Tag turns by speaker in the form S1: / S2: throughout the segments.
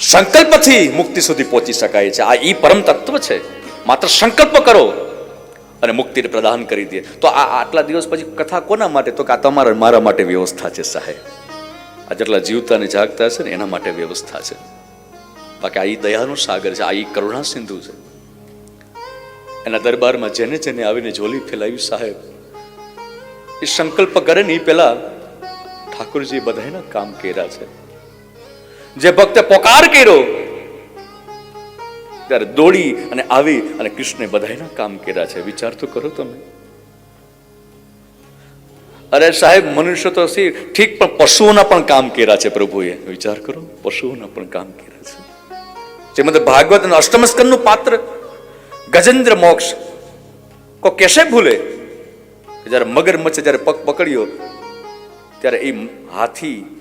S1: સંકલ્પથી મુક્તિ સુધી પહોંચી શકાય છે. આ ઈ પરમ તત્વ છે. માત્ર સંકલ્પ કરો અને મુક્તિને પ્રદાન કરી દે. તો આ આટલા દિવસ પછી કથા કોના માટે? તો કે આ તમારા મારા માટે વ્યવસ્થા છે સાહેબ. આ જેટલા જીવતા અને જાગતા છે ને એના માટે વ્યવસ્થા છે. બાકી આ ઈ દયાનો સાગર છે. આ ઈ કરુણા સિંધુ છે. એના દરબારમાં જેને જેને આવીને ઝોલી ફેલાવી સાહેબ, એ સંકલ્પ કરે ને એ પેલા ઠાકોરજી બધાના કામ કર્યા છે. જે ભક્તે પોકાર કર્યો, ત્યારે દોડી અને આવી અને કૃષ્ણે બધાના કામ કર્યા છે. વિચાર તો કરો તમે. અરે સાહેબ, મનુષ્ય તો સી ઠીક, પણ પશુઓના પણ કામ કર્યા છે પ્રભુએ. વિચાર કરો, પશુઓના પણ કામ કર્યા છે. જેમાં ભાગવત અને અષ્ટમસ્કરનું પાત્ર, ગજેન્દ્ર મોક્ષ. કો કેસે ભૂલે? જ્યારે મગરમચ્છે જ્યારે પગ પકડ્યો, ત્યારે એ હાથી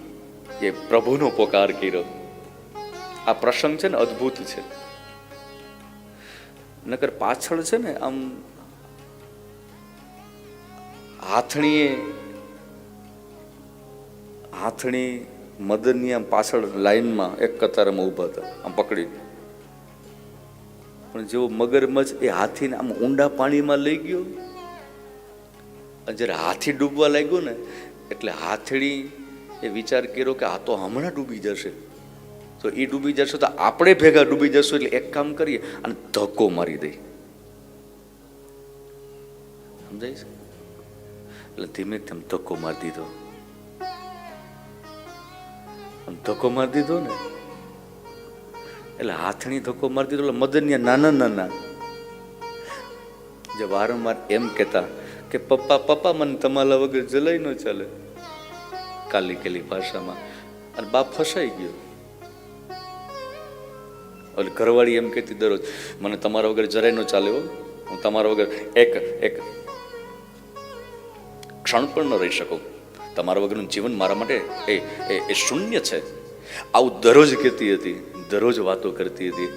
S1: એ પ્રભુનો પોકાર કર્યો. આ પ્રસંગ છે ને અદ્ભુત છે. નકર પાછળ છે ને આમ હાથણીએ, હાથણી મદનની આમ પાછળ લાઈનમાં એક કતારમાં ઊભા હતા, આમ પકડી. પણ જેવો મગરમચ્છ એ હાથીને આમ ઊંડા પાણીમાં લઈ ગયો જ્યારે હાથી ડૂબવા લાગ્યો ને, એટલે હાથડી એ વિચાર કર્યો કે આ તો હમણાં ડૂબી જશે. તો એ ડૂબી જશે તો આપણે ભેગા ડૂબી જશું એટલે એક કામ કરીએ અને ધક્કો મારી દઈ સમજાય છે? એટલે ધીમે ધીમે ધક્કો મારી દીધો. ધક્કો મારી દીધો ને? એટલે હાથણી ધક્કો મારી દીધો એટલે મદનિયા નાના નાના જે વારંવાર એમ કહેતા કે, પપ્પા પપ્પા, મને તમારા વગર જલાઈ ન ચાલે. કાલી કેલી ભાષામાં. અને બાપ ફસાઈ ગયો. એટલે ઘરવાળી એમ કહેતી દરરોજ, મને તમારા વગર જરાય ન ચાલે હો. હું તમારા વગર એક એક ક્ષણ પણ ન રહી શકું. તમારા વગરનું જીવન મારા માટે એ એ એ શૂન્ય છે. આવું દરરોજ કહેતી હતી, દરરોજ વાતો કરતી હતી.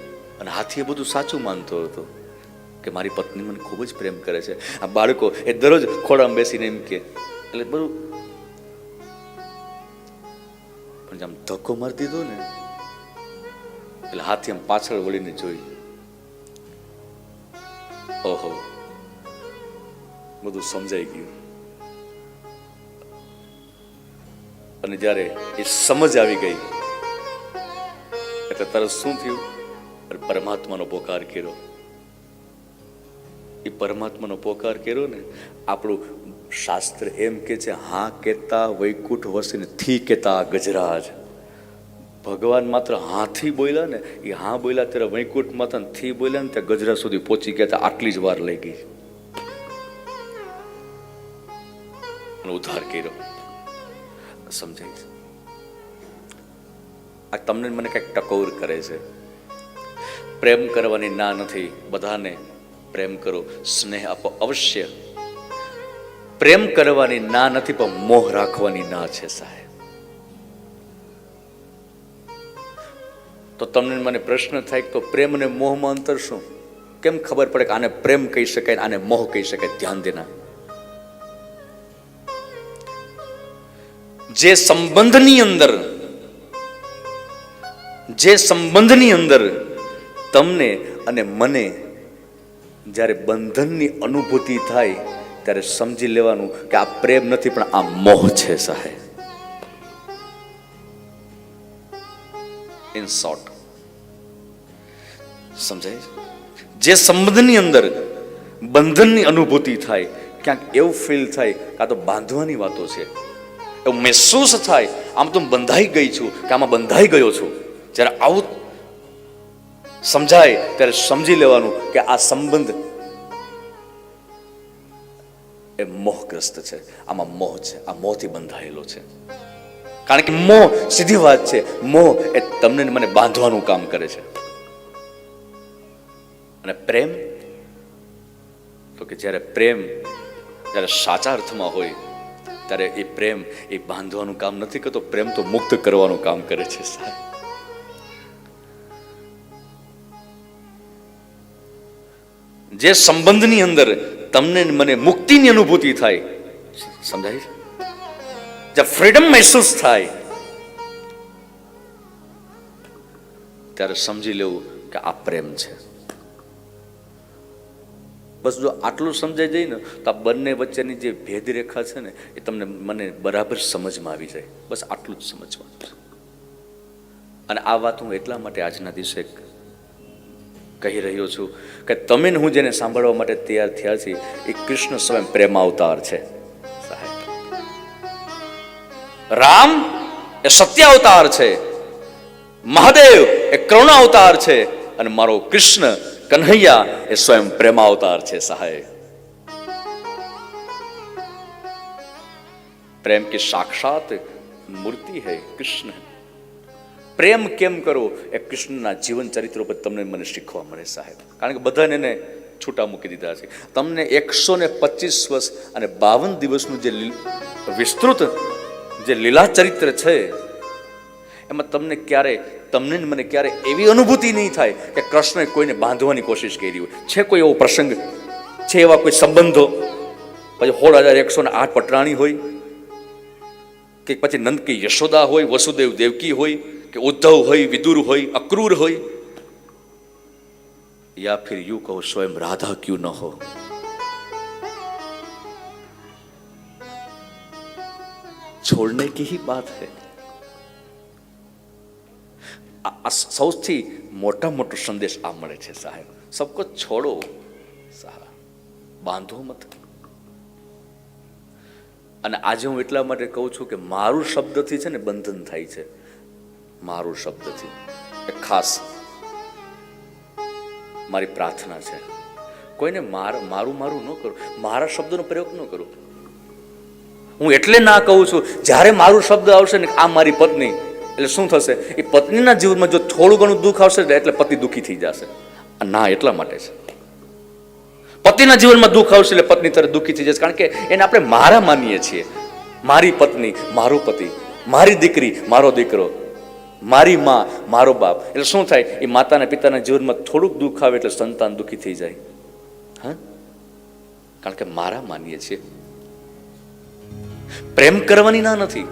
S1: અને હાથી એ બધું સાચું માનતો હતો કે મારી પત્ની મને ખૂબ જ પ્રેમ કરે છે. આ બાળકો એ દરરોજ ખોડામાં બેસીને એમ કે એટલે બધું જેમ ધક્કો મારી દીધો ને, એટલે હાથી આમ પાછળ વળીને જોઈ. ઓહો, બધું સમજાઈ ગયું. અને જ્યારે એ સમજ આવી ગઈ, એટલે તરત શું થયું? પરમાત્માનો પોકાર કર્યો. એ પરમાત્માનો પોકાર કર્યો ને, આપણું શાસ્ત્ર એમ કે છે, હા કેતા વૈકુંઠ વસીને થી કેતા ગજરાજ. ભગવાન માત્ર હાથી બોલ્યા ને એ હા બોલ્યા ત્યારે વૈકુંઠ માતા થી બોલ્યા ને ત્યાં ગજરા સુધી પહોંચી ગયા હતા આટલી જ વાર લઈ ગઈ. ઉદ્ધાર કર્યો. સમજાય છે? આ તમને મને કંઈક ટકોર કરે છે. પ્રેમ કરવાની ના નથી. બધાને પ્રેમ કરો. સ્નેહ આપો અવશ્ય. પ્રેમ કરવાની ના નથી, પણ મોહ રાખવાની ના છે સાહેબ. તો તમને મને પ્રશ્ન થાય તો પ્રેમ અને મોહમાં અંતર શું? કેમ ખબર પડે કે આને પ્રેમ કહી શકાય આને મોહ કહી શકાય? ધ્યાન દેના. જે સંબંધની અંદર, જે સંબંધની અંદર તમને અને મને જ્યારે બંધનની અનુભૂતિ થાય ત્યારે સમજી લેવાનું કે આ પ્રેમ નથી, પણ આ મોહ છે સાહેબ. ઇન શોર્ટ સમજાય? જે સંબંધની અંદર બંધનની અનુભૂતિ થાય, ક્યાંક એવું ફીલ થાય કાં તો બાંધવાની વાતો છે. એવું મહેસૂસ થાય, આમ તો બંધાઈ ગઈ છું, કે આમાં બંધાઈ ગયો છું. જ્યારે આવું સમજાય, ત્યારે સમજી લેવાનું કે આ સંબંધ એ મોહગ્રસ્ત છે. આમાં મોહ છે. આ મોહથી બંધાયેલો છે. કારણ કે મોહ સીધી વાત છે. મોહ એ તમને મને બાંધવાનું કામ કરે છે. અને પ્રેમ? તો કે જ્યારે પ્રેમ જ્યારે સાચા અર્થમાં હોય, ત્યારે એ પ્રેમ એ બાંધવાનું કામ નથી કરતો. પ્રેમ તો મુક્ત કરવાનું કામ કરે છે, સાહેબ. જે સંબંધની અંદર તમને મને મુક્તિની અનુભૂતિ થાય. સમજાય છે? જે ફ્રીડમ મહેસૂસ થાય. ત્યારે સમજી લેવું કે આ પ્રેમ છે. બસ જો આટલું સમજાઈ જાય ને, તો આ બંને વચ્ચેની જે ભેદરેખા છે ને, એ તમને મને બરાબર સમજમાં આવી જાય. બસ આટલું જ સમજવાનું છે. અને આ વાત હું એટલા માટે આજના દિવસે કહી રહ્યો છું કે તમે હું જેને સાંભળવા માટે તૈયાર થયા છીએ, એ કૃષ્ણ સ્વયં પ્રેમ અવતાર છે રામ એ સત્ય અવતાર છે. મહાદેવ એ કરુણા અવતાર છે. અને મારો કૃષ્ણ કન્હૈયા એ સ્વયં પ્રેમાવતાર છે સહાય પ્રેમ કે સાક્ષાત મૂર્તિ હૈ કૃષ્ણ. પ્રેમ કેમ કરો? એ કૃષ્ણના જીવન ચરિત્ર પર તમને મને શીખવા મળે સાહેબ. કારણ કે બધાને એને છૂટા મૂકી દીધા છે. તમને એકસો ને પચીસ વર્ષ અને બાવન દિવસનું જે વિસ્તૃત જે લીલા ચરિત્ર છે, એમાં તમને ક્યારે, તમને મને ક્યારે એવી અનુભૂતિ નહીં થાય કે કૃષ્ણએ કોઈને બાંધવાની કોશિશ કરી હોય. છે કોઈ એવો પ્રસંગ? છે એવા કોઈ સંબંધો? પછી હોળ હજાર એકસો ને આઠ પટરાણી હોય, કે પછી નંદકી યશોદા હોય, વસુદેવ દેવકી હોય કે ઉદ્ધવ હોય, વિદુર હોય, અક્રૂર હોય, યા ફિર યુ કહો, સ્વયં રાધા ક્યુ ન હો. છોડને કી હી? બાત હૈ સૌથી મોટા મોટો સંદેશ આ મળે છે, સાહેબ. સબકો છોડો, સાહેબ. બાંધો મત. અને આજે હું એટલા માટે કહું છું કે મારું શબ્દથી છે ને બંધન થાય છે. મારું શબ્દથી. એ ખાસ મારી પ્રાર્થના છે. કોઈને માર, મારું મારું ન કરું. મારા શબ્દનો પ્રયોગ ન કરું. હું એટલે ના કહું છું, જ્યારે મારું શબ્દ આવશે ને આ મારી પત્ની, એટલે શું થશે? એ પત્નીના જીવનમાં જો થોડું ઘણું દુઃખ આવશે એટલે પતિ દુઃખી થઈ જશે. ના એટલા માટે છે. પતિના જીવનમાં દુઃખ આવશે એટલે પત્ની તરફ દુઃખી થઈ જશે. કારણ કે એને આપણે મારા માનીએ છીએ. મારી પત્ની, મારો પતિ, મારી દીકરી, મારો દીકરો. મારી માં, મારો બાપ. એટલે શું થાય? એ માતાના પિતાના જીવનમાં થોડુંક દુઃખ આવે એટલે સંતાન દુઃખી થઈ જાય. હા? કારણ કે મારા માનીએ છીએ. પ્રેમ કરવાની ના નથી.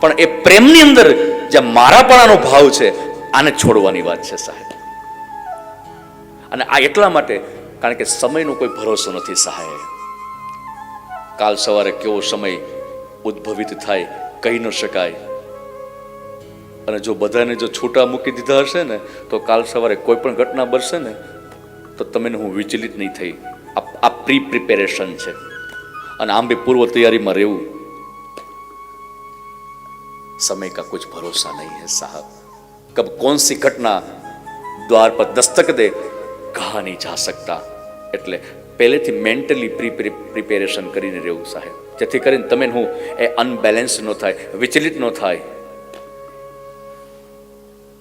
S1: પણ એ પ્રેમની અંદર જે મારાપણાનો ભાવ છે, આને છોડવાની વાત છે સાહેબ. અને આ એટલા માટે, કારણ કે સમયનો કોઈ ભરોસો નથી સહાય કાલ સવારે કેવો સમય ઉદ્ભવિત થાય, કહી ન શકાય. અને જો બધાને જો છૂટા મૂકી દીધા હશે ને, તો કાલ સવારે કોઈ પણ ઘટના બનશે ને, તો તમે હું વિચલિત નહીં થઈ. આ પ્રી પ્રિપેરેશન છે. અને આમ બી પૂર્વ તૈયારીમાં રહેવું. સમય કા કુછ ભરોસા નહીં હે સાહેબ. કબ કોણ સી ઘટના દ્વાર પર દસ્તક દે, કહા નહીં જા શકતા એટલે પહેલેથી મેન્ટલી પ્રી પ્રિપેરેશન કરીને રહેવું સાહેબ. જેથી કરીને તમે હું એ અનબેલેન્સ ન થાય, વિચલિત ન થાય.